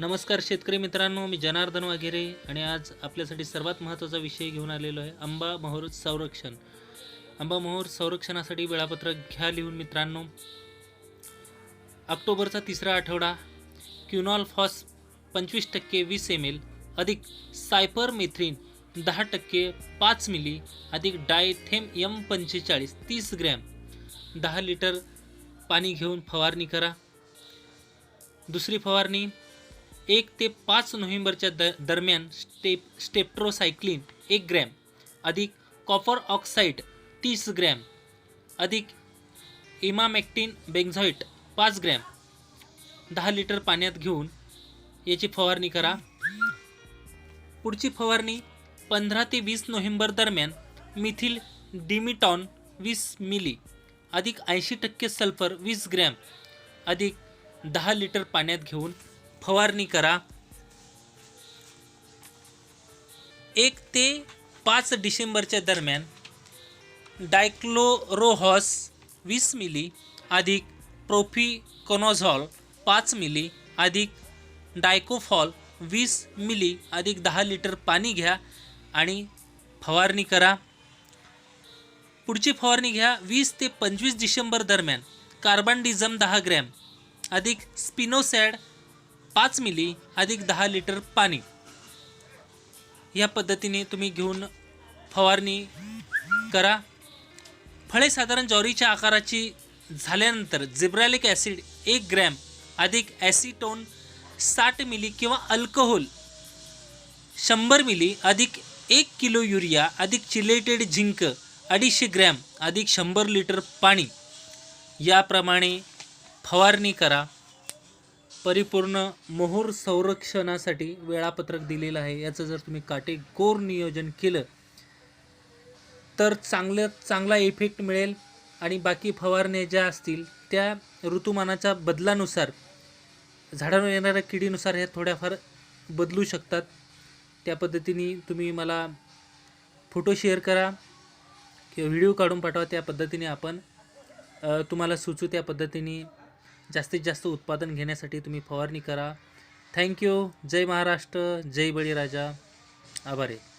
नमस्कार शेतकरी मित्रांनो मी जनार्दन वगैरे आणि आज आपल्यासाठी सर्वात महत्त्वाचा विषय घेऊन आलेलो आहे आंबा मोहोर संरक्षण. आंबा मोहोर संरक्षणासाठी वेळापत्रक घ्या लिहून मित्रांनो. ऑक्टोबरचा तिसरा आठवडा क्युनॉल फॉस पंचवीस टक्के वीस एम एल अधिक सायपर मेथ्रीन दहा टक्के पाच मिली अधिक डायथेम यम पंचेचाळीस तीस ग्रॅम दहा लिटर पाणी घेऊन फवारणी करा. दुसरी फवारणी एक ते पाच नोव्हेंबरच्या द दरम्यान स्टेप स्टेप्ट्रोसायक्लिन एक ग्रॅम अधिक कॉपर ऑक्साईड तीस ग्रॅम अधिक इमामॅक्टिन बेन्झॉइट पाच ग्रॅम. दहा लिटर पाण्यात घेऊन याची फवारणी करा. पुढची फवारणी पंधरा ते वीस नोव्हेंबर दरम्यान मिथिल डिमिटॉन वीस मिली अधिक ऐंशी टक्के सल्फर वीस ग्रॅम अधिक दहा लिटर पाण्यात घेऊन फवारणी करा. एक ते पाच डिसेंबरच्या दरम्यान डायक्लोरोहॉस वीस मिली अधिक प्रोफिकोनॉझॉल पाच मिली अधिक डायकोफॉल वीस मिली अधिक दहा लिटर पाणी घ्या आणि फवारणी करा. पुढची फवारणी घ्या वीस ते पंचवीस डिसेंबर दरम्यान. कार्बन डिझम दहा ग्रॅम अधिक स्पिनोसॅड पाच मिली अधिक दहा लिटर पाणी. या पद्धतीने तुम्ही घेऊन फवारणी करा. फळे साधारण ज्वारीच्या आकाराची झाल्यानंतर जिब्रॅलिक ॲसिड एक ग्रॅम अधिक ॲसिटोन साठ मिली किंवा अल्कोहोल शंभर मिली अधिक एक किलो युरिया अधिक चिलेटेड झिंक अडीचशे ग्रॅम अधिक शंभर लिटर पाणी. याप्रमाणे फवारणी करा. परिपूर्ण मोहोर संरक्षणासाठी वेळापत्रक दिलेलं आहे. याचं जर तुम्ही काटेकोर नियोजन केलं तर चांगलं चांगला इफेक्ट मिळेल आणि बाकी फवारण्या ज्या असतील त्या ऋतुमानाच्या बदलानुसार झाडांवर येणाऱ्या किडीनुसार ह्या थोड्याफार बदलू शकतात. त्या पद्धतीने तुम्ही मला फोटो शेअर करा किंवा व्हिडिओ काढून पाठवा. त्या पद्धतीने आपण तुम्हाला सुचू त्या पद्धतीने जास्तीत जास्त उत्पादन घेण्यासाठी तुम्ही फवारणी करा. थँक्यू जय महाराष्ट्र. जय बळीराजा. आभार. आहे